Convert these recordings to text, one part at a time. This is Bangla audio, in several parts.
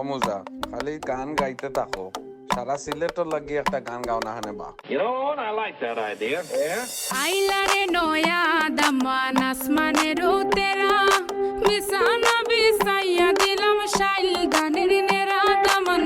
অমুজা খালি গান গাইতে থাকো। সারা সিলেটর লাগি একটা গান গাও না হানে বা আইলা রে নয়া দামান আসমানের তেরা মিশানা বিসাইয়া দিলাম শাইল গানের নেরা দামান।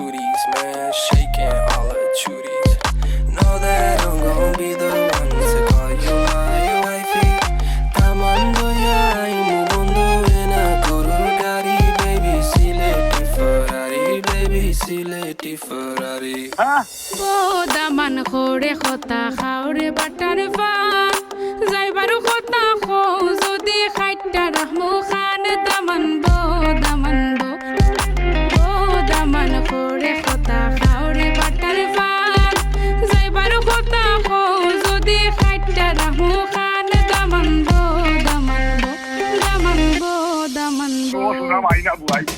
Chuties, man, shaking all her chuties. Know that I'm gonna be the one to call you my wifey. Ya imu bondo ena gurur gari, baby, sileti Ferrari, baby, sileti Ferrari. Daman খোরে খতা খাওরে butter বো আইলারে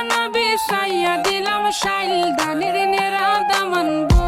বিছানা বিছাইয়া দিলাম শাইল দানের নেরা দামান বো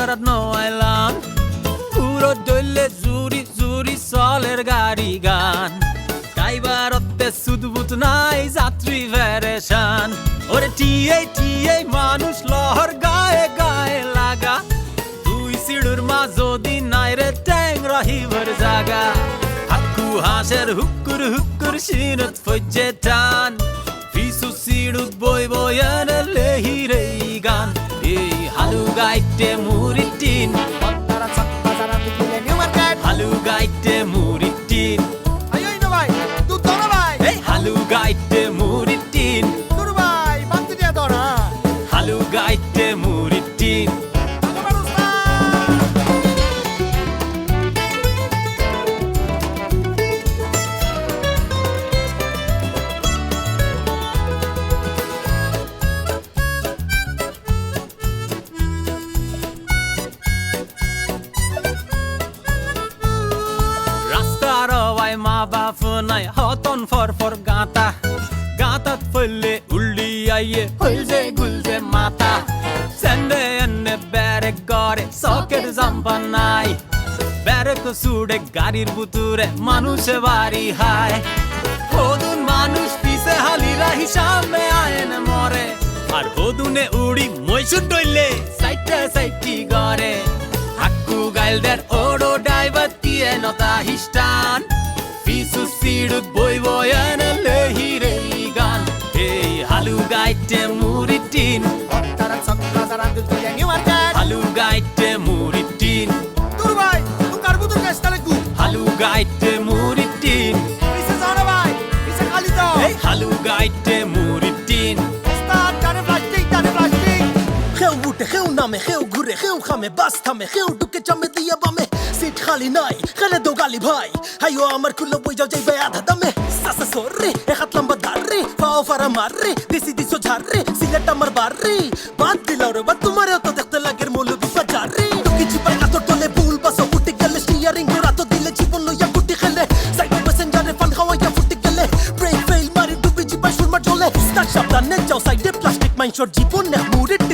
বদরাত নয়লাম। পুরো দইলে জুরি জুরি চলের গাড়ি গান। ড্রাইভারতে সুদবুত নাই যাত্রী ওরে মানুষ লহর গায়ে গায়ে লাগা। দুই সিঁড়ুর মা যদি নাই রে ট্যাং রহিবর জাগা। হাকু হাঁসের হুকুর হুকুর সিনত ফজ্জে টান। পিছু সিঁড়ুত বই বয়ান গাইতে মুড়ি নাই হতন ফর ফর গাঁতা গাঁতাত ফলে উল্লি আইয়ে হইলজে গুলজে মাতা সেন্ডে এন্নে ব্যারে করে সকের জাম্পা নাই। ব্যারে তো সুড়ে গাড়ির বুতুরে মানুষে বাড়ি হায়। হদুন মানুষ পিছে হালিরা হিসাবে আয়েন মরে। আর হদুনে উড়ি মৈশুর ডইলে সাইটে সাইটি গরে হাক্কু গাইলদের ওড়ো ডাইভার দিয়ে নতা হিস্টান পিছু বই বয়ান লেহি গান এই হালু গাইতে মুড়ি টিন Tara sakla sarang tuto yan yung হালু গাইতে মুড়ি টিন Turo bay, tukar buto ka sa talagu. হালু গাইতে Woete, geel namme, geel goede, geel gamme, bas tamme, geel doeke jamme die bamme. Zit খালি নাই খেলে দো গালি ভাই। হাইও আমার কুলো বই যাও যাইবে আধা দামে। সাসা সররে এ হাত লম্বা ধারে পাও ফারা মাররে দেশি দিছো ঝাড়রে সিলেট আমার বাড়রে বাদ দিলাও রে বাদ তোমারও তো দেখতে লাগের মৌলবি বাজারে তো কিছু পাই না তোর তলে ভুল বাসো উঠে গেলে স্টিয়ারিং ঘোরা তো দিলে জীবন লইয়া গুটি খেলে। সাইড প্যাসেঞ্জারে ফান খাওয়াইয়া ফুটে গেলে ব্রেক ফেল মারি ডুবি জিপাই সুরমা চলে স্টার সাবধানে যাও সাইডে প্লাস্টিক জীবন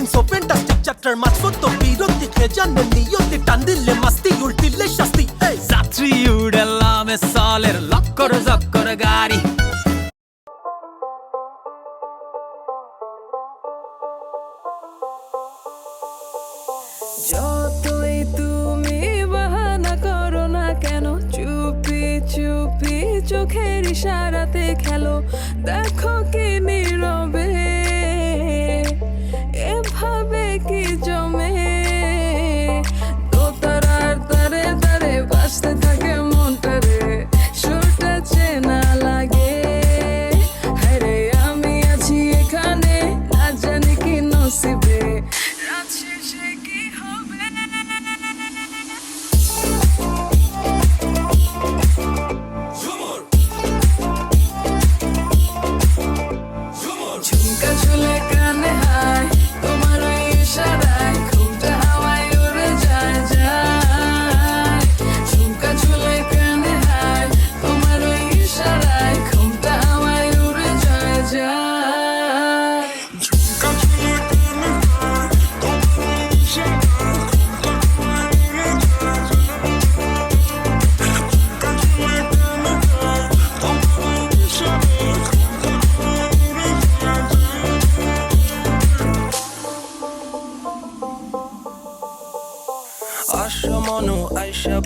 মুরে টিন সো ফ্যান্টাস্টিক চ্যাপ্টার মাছ তো বিরক্তি খেয়ে জানে নিয়তি টান দিলে মাস্তি উল্টিলে শাস্তি এই যাত্রী উড়েলাম সালের কি নসিবে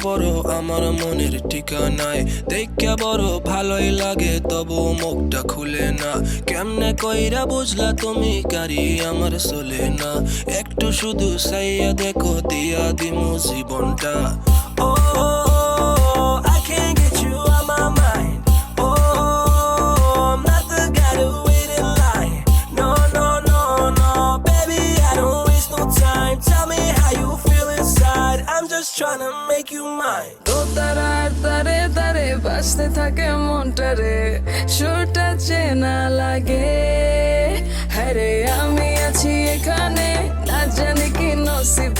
বড়, আমার মনের ঠিকানায়। দেখে বড়, ভালোই লাগে, তবু মুখটা খুলে না। কেমনে কইরা বুঝলা তুমি, গাড়ি আমার চলে না। একটু শুধু সাইয়া দেখো, দিয়া দিমু জীবনটা। ও To make you mine. তারে তারে বাসতে থাকে মনটারে। সুরটা চেনা লাগে। হ্যাঁ আমি আছি এখানে, না জানি কি নসিবে।